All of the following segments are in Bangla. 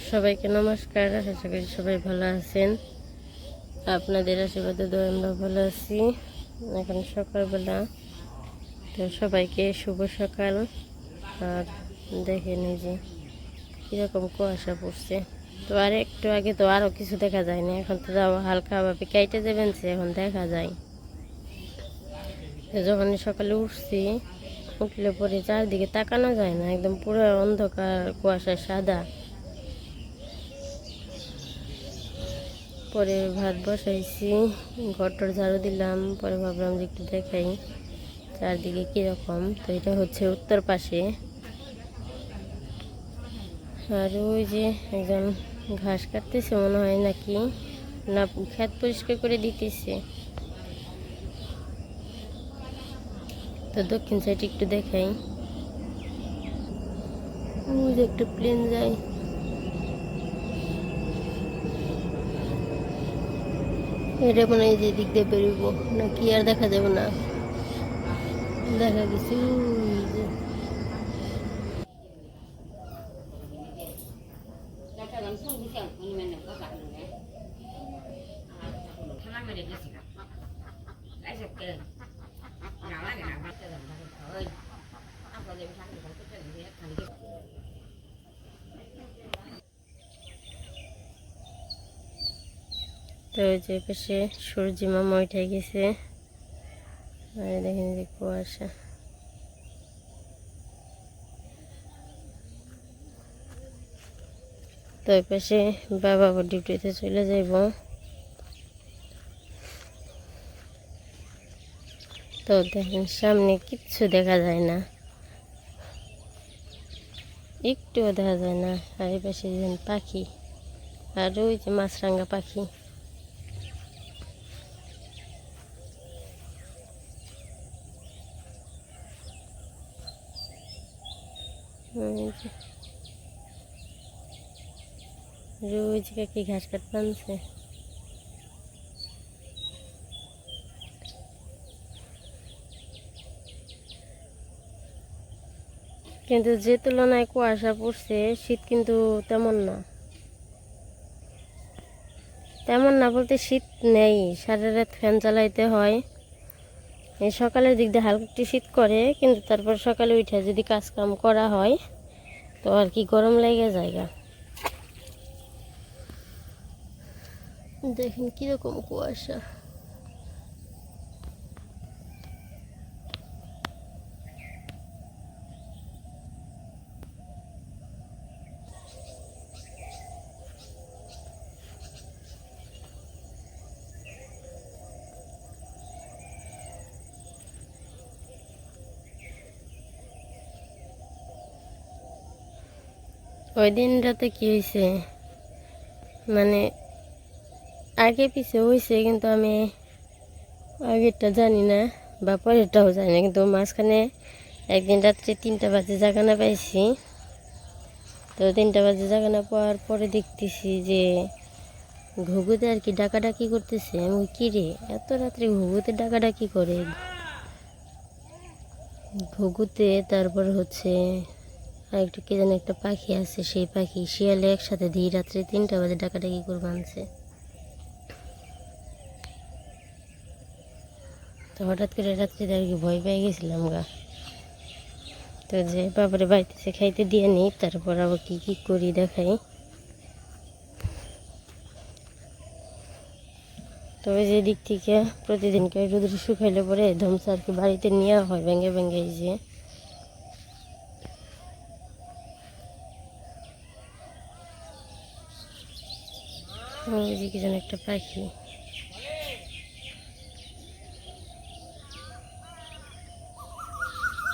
সবাইকে নমস্কার, আশা করি সবাই ভালো আছেন। আপনাদের আশীর্বাদে দোয়া আমরা ভালো আছি। এখন সকালবেলা, তো সবাইকে শুভ সকাল। আর দেখে নিজে কীরকম কুয়াশা পড়ছে। তো আর একটু আগে তো আরও কিছু দেখা যায় না এখন তো যাওয়া হালকাভাবে কেটে সে এখন দেখা যায়। যখন সকালে উঠছি, উঠলে পরে চারদিকে তাকানো যায় না, একদম পুরো অন্ধকার, কুয়াশা সাদা। পরে ভাত বসাইছি, ঘরটর ঝাড়ু দিলাম, পরে ভাবলাম যে একটু দেখাই চারদিকে কীরকম। তো এটা হচ্ছে উত্তর পাশে। আর ওই যে একজন ঘাস কাটতেছে মনে হয় নাকি, না, ক্ষেত পরিষ্কার করে দিতেছে। তো দক্ষিণ সাইড একটু দেখাই। যে একটু প্লেন যায়। এটা মনে হয় যে দিক দিয়ে বেরোবো। না কি আর দেখা যাবে না? দেখা গেছে তো ওই যে পাশে সূর্যি মামা উঠে গেছে। আর দেখেন যে কুয়াশা। তো ওই পাশে বাবা ডিউটিতে চলে যাইব। তো দেখেন, সামনে কিচ্ছু দেখা যায় না। একটুও দেখা যায় না। আর এই পাশে পাখি। আর ওই যে মাছরাঙ্গা পাখি। রোজ কাকি ঘাস কাট বানছে? কিন্তু যে তুলনায় কুয়াশা পড়ছে, শীত কিন্তু তেমন না। তেমন না বলতে শীত নেই, সারা রাত ফ্যান চালাইতে হয়। সকালের দিক দিয়ে হালকা একটু শীত করে, কিন্তু তারপর সকালে উঠে যদি কাজকাম করা হয়, তো আর কি গরম লেগে জায়গা। দেখেন কীরকম কুয়াশা। ওই দিন রাতে কি হয়েছে মানে আগে পিছে হয়েছে কিন্তু আমি আগেরটা জানি না, বা পরেরটাও জানি না, কিন্তু মাঝখানে একদিন রাত্রে তিনটা বাজে জাগানা পাইছি। তো তিনটা বাজে জাগানা পাওয়ার পরে দেখতেছি যে ঘুঘুতে আর কি ডাকাডাকি করতেছে। আমি কি রে? এত রাত্রে ঘুঘুতে ডাকাডাকি করে? ঘুঘুতে তারপর হচ্ছে আর একটু কে যেন একটা পাখি আছে, সেই পাখি শিয়ালে একসাথে দিয়ে রাত্রে তিনটা বাজে ডাকাডাকি করবে আনছে। তো হঠাৎ করে রাত্রে আর কি ভয় পেয়ে গেছিলাম গা। তো যে বাবারে বাড়িতে খাইতে দিয়ে নিই, তারপর আবার কি কি করি দেখাই। তবে যে দিক থেকে প্রতিদিনকে রোদ্র শুকাইলে পরে ধমসা আর কি বাড়িতে নেওয়া হয় ভেঙে এই যে। ওই যে কি যেন একটা পাখি।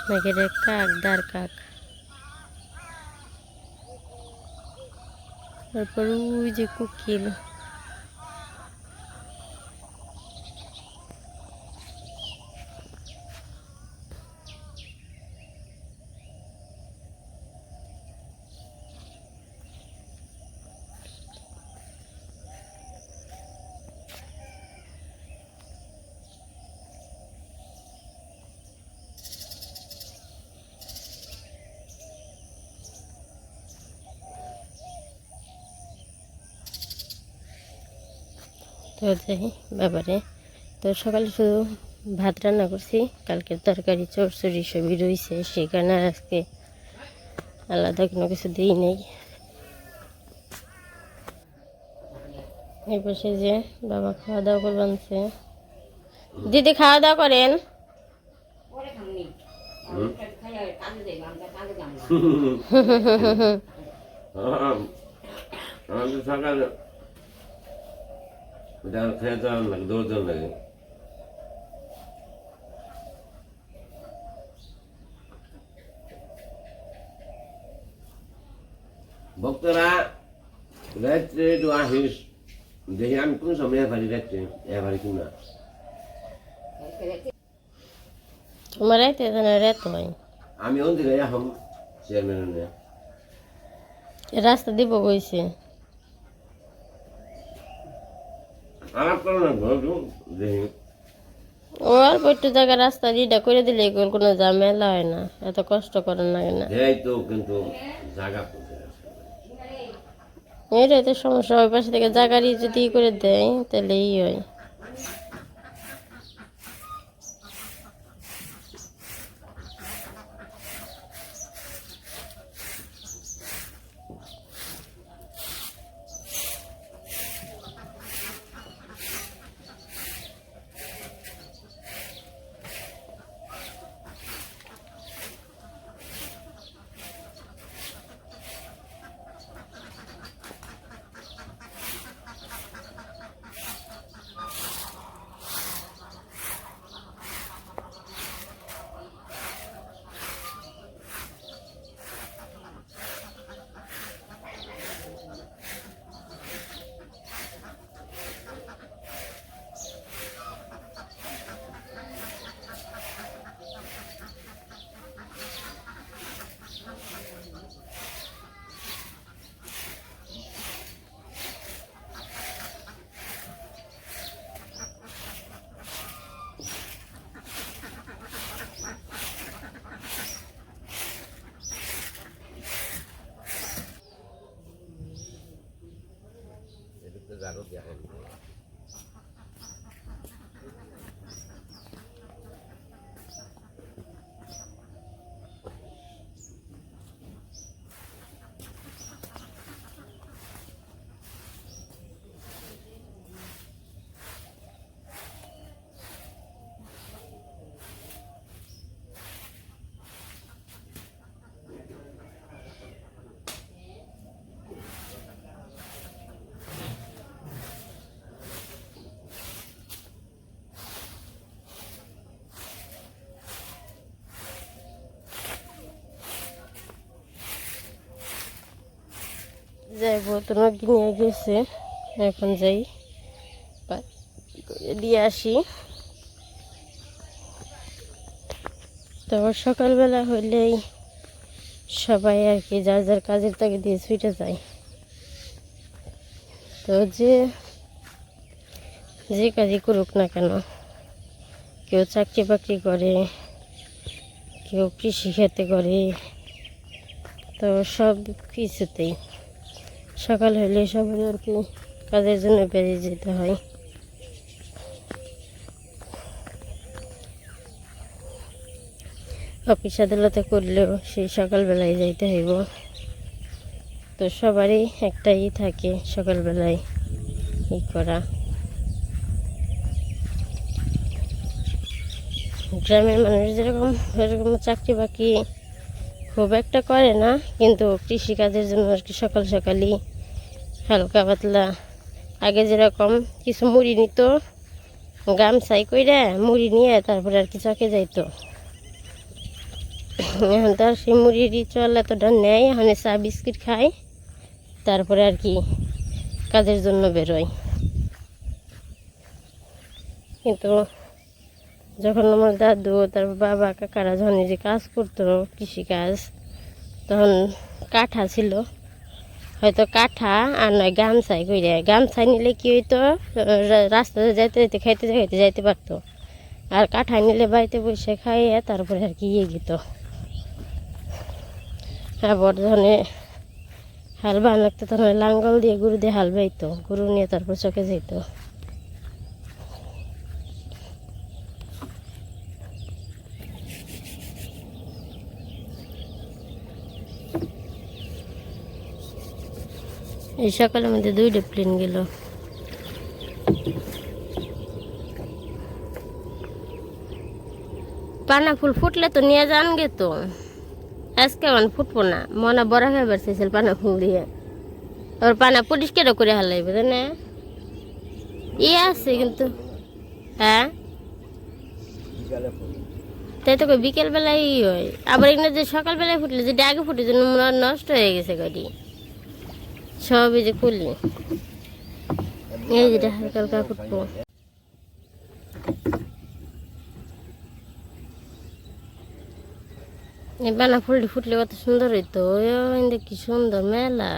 নাকি কাক দার কাক। তারপর ওই যে কুকিল। তো যাই ব্যাপারে তো সকালে শুধু ভাত রান্না করছি কালকে তরকারি চড়চড়ি সবই রয়েছে সেই কারণে আজকে আলাদা কোনো কিছু দিই নেই। এই পাশে যে বাবা খাওয়া দাওয়া করে বানছে দিদি খাওয়া দাওয়া করেন সকালে ডাল খেয়ে যাওয়ার লাগে দৌড় লাগে ভক্তরা রাত্রে একটু আসিস দেখি আমি কোন সময় এবারে রাত্রে এবারে কিনা তোমার রাইতে জানা রাত হয় আমি দিকে এখন চেয়ারম্যান রাস্তা দিব কইছে। আলাপ করো না ও অল্প একটু জায়গা রাস্তা দিটা করে দিলে এগুলো কোনো ঝামেলা হয় না। এত কষ্ট করার লাগে না তো কিন্তু জায়গা এটাই তো সমস্যা ওই পাশে থেকে জায়গারই যদি করে দেয় তাহলে ই হয়। জাগত যাই বোতল নিয়ে গেছে? এখন যাই। দিয়ে আসি। তারপর সকালবেলা হইলেই সবাই আর কি, যার যার কাজের তাকে দিয়ে ছুটে যায়। তো যে যে কাজই করুক না কেন, কেউ চাকরি বাকরি করে, কেউ কৃষি খেতে করে, তো সব কিছুতেই। সকাল হলে সবাই আর কি কাজের জন্য বেরিয়ে যেতে হয়। অফিস আদালতে করলেও সেই সকালবেলায় যাইতে হইব। তো সবারই একটাই থাকে সকালবেলায় ই করা। গ্রামের মানুষ যেরকম এরকম চাকরি বাকরি খুব একটা করে না, কিন্তু কৃষিকাজের জন্য আর কি সকাল সকালই হালকা পাতলা। আগে যেরকম কিছু মুড়ি নিত গামছাই কইরা মুড়ি নিয়ে তারপরে আর কি চকে যাইতো। এখন তো আর সেই মুড়ির চল এতটা নেয় এখানে চা বিস্কিট খায় তারপরে আর কি কাজের জন্য বেরোয় কিন্তু যখন আমার দাদু তার বাবা, কাকারা যখন যে কাজ করতো, কৃষিকাজ, তখন কাঠা ছিল। হয়তো কাঠা আর নয় গামছাই কইরে। গামছাই নিলে কি হইতো? রাস্তাতে যাইতে যাইতে, খাইতে খাইতে যাইতে পারতো। আর কাঠা নিলে বাড়িতে বসে খাইয়ে তারপরে আর কি ইয়ে গেত আবার যখন হাল বান লাগতো তখন লাঙ্গল দিয়ে গরু দিয়ে হাল বাইতো। গরু নিয়ে তারপর চকে যেত এই সকালের মধ্যে দুইটা প্লেন গেল। পানা ফুল ফুটলে তো নিয়ে যান গে তো। আজকে মানে ফুটবো না মনে বড় খাইবার চাইছিল পানা ফুল দিয়ে। ওর পানা পরিষ্কার করে হালাইবে তাই না? ইয়ে আছে কিন্তু। হ্যাঁ? তাই তো কই বিকেল বেলায় হয়। আবার এখানে যে সকালবেলায় ফুটলে যেটা আগে ফুটে জন্য নষ্ট হয়ে গেছে গাড়ি সবই যে খুলি এই যেটা হালকা হালকা ফুটবো এই বানা ফুলটি ফুটলে কত সুন্দর হইতো। কি সুন্দর মেলা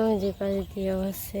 ওই যে পাশে দিয়েও আছে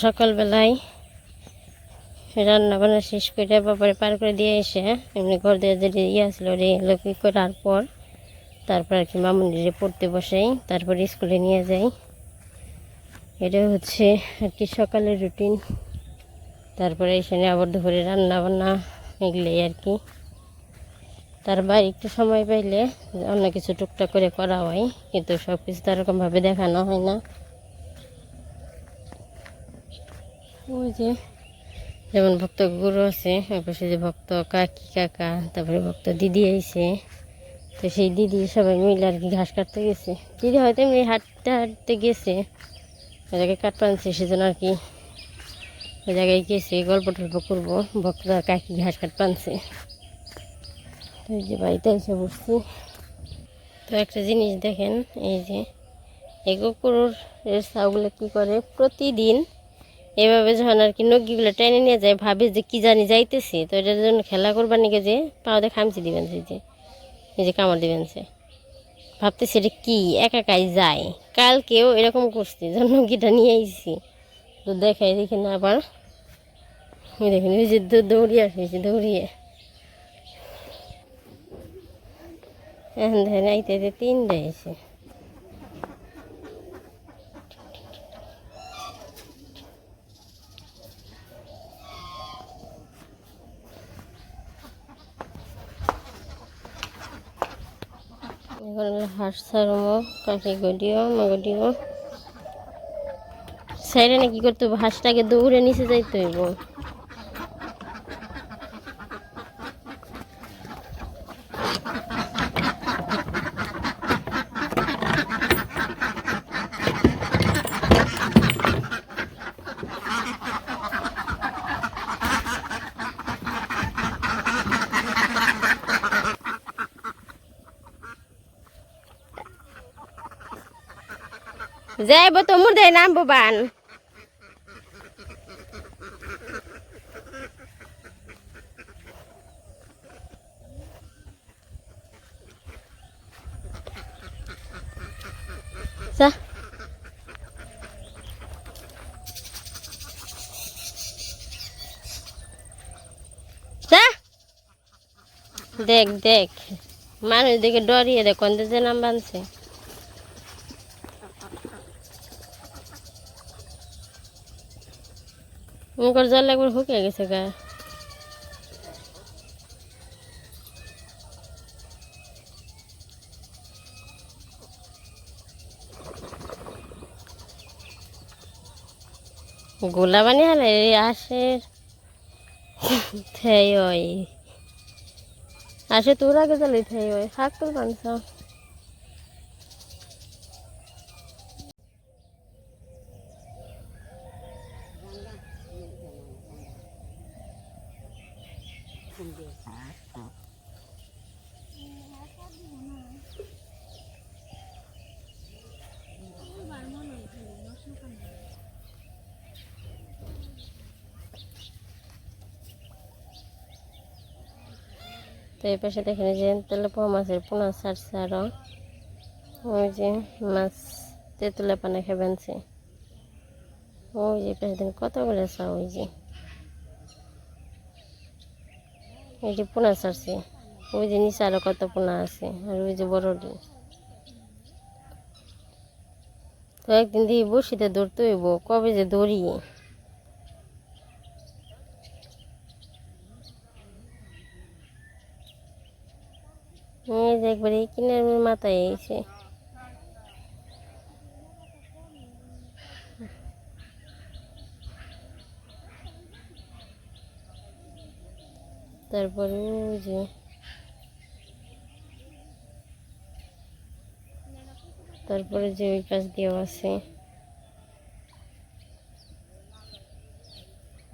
সকালবেলায় রান্না বান্না শেষ করে বাবারে পার করে দিয়ে এসে এমনি ঘর দিয়ে যে ইয়ে আসলো রে, লোকি করার পর তারপর আর কি মামুনিরে পড়তে বসাই, তারপর স্কুলে নিয়ে যাই। এটা হচ্ছে আর কি সকালের রুটিন তারপরে এখানে আবার দুপুরে রান্না বান্না এগুলোই আর কি। তার বাইরে একটু সময় পাইলে অন্য কিছু টুকটাক করে করা হয়, কিন্তু সব কিছু তো এরকমভাবে দেখানো হয় না। ওই যে, যেমন ভক্ত গুরু আছে পাশে যে ভক্ত কাকি কাকা, তারপরে ভক্ত দিদি আইছে। তো সেই দিদি সবাই মিলে আর কি ঘাস কাটতে গেছে। দিদি হয়তো এমনি হাঁটতে হাঁটতে গেছে। ওই জায়গায় কাট পানছে সেজন্য আর কি ওই জায়গায় গেছে, গল্প টল্প করব। ভক্তরা কাকি ঘাস কাট পানছে তো এই যে বাড়িতে এসে বসছি। তো একটা জিনিস দেখেন, এই যে, এই এর ছাউগুলো কী করে? প্রতিদিন এভাবে যখন আর কি নগিগুলো টেনে নিয়ে যায়, ভাবে যে কি জানি যাইতেছে, তো এটার জন্য খেলা করবার নিকে যে পাওয়াতে খামচি দিবেন সে যে, এই যে কামড় দিবেন সে ভাবতেছে এটা কি? একা একাই যায় কালকেও এরকম করছি যখন নগিটা নিয়ে আইছি। তো দেখাই দেখি না আবার। দেখেন ওই যে দৌড়িয়ে আসছে দৌড়িয়ে। এখন দেখেন, আইতে আইতে তিনটে এসে সাইডে না কি করতে হাঁসটাকে দৌড়ে নিচে যাইতে হইব। যাইব তো মুর দেয় নামবো বান যা যা দেখ দেখ মানুষ দেখে ডরিয়ে দেখ কোন যে নাম বানছে মুখের জল একবার হুকে গেছে গা। গোলা বানিয়ে হলে আসে থেই ওই আসে তোর আগে চলে থেই ওই শাক তোর বানছ তো এই পাশে দেখেন যে তেলাপোয়া মাছের পোনা ছাড়ছে আরও ওই যে মাছ তেঁতুলা পানা খেবেনছে ওই যে পাশে দেখেন কতগুলো চা ওই যে। যে পোনা ছাড়ছে। ওই যে নিচে আরও কত পোনা আছে, আর ওই যে বড়টি তো একদিন দিয়ে বসিতে ধরতে হইব, কবে যে ধরি। একবারে যে একবার এই কিনার মাথায় এসে। তারপরে ওই যে তারপরে যে ওই পাশ দিয়েও আছে।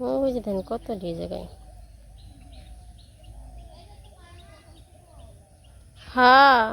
ওই যে দেখেন কত দিয়ে জায়গায়। হ্যাঁ।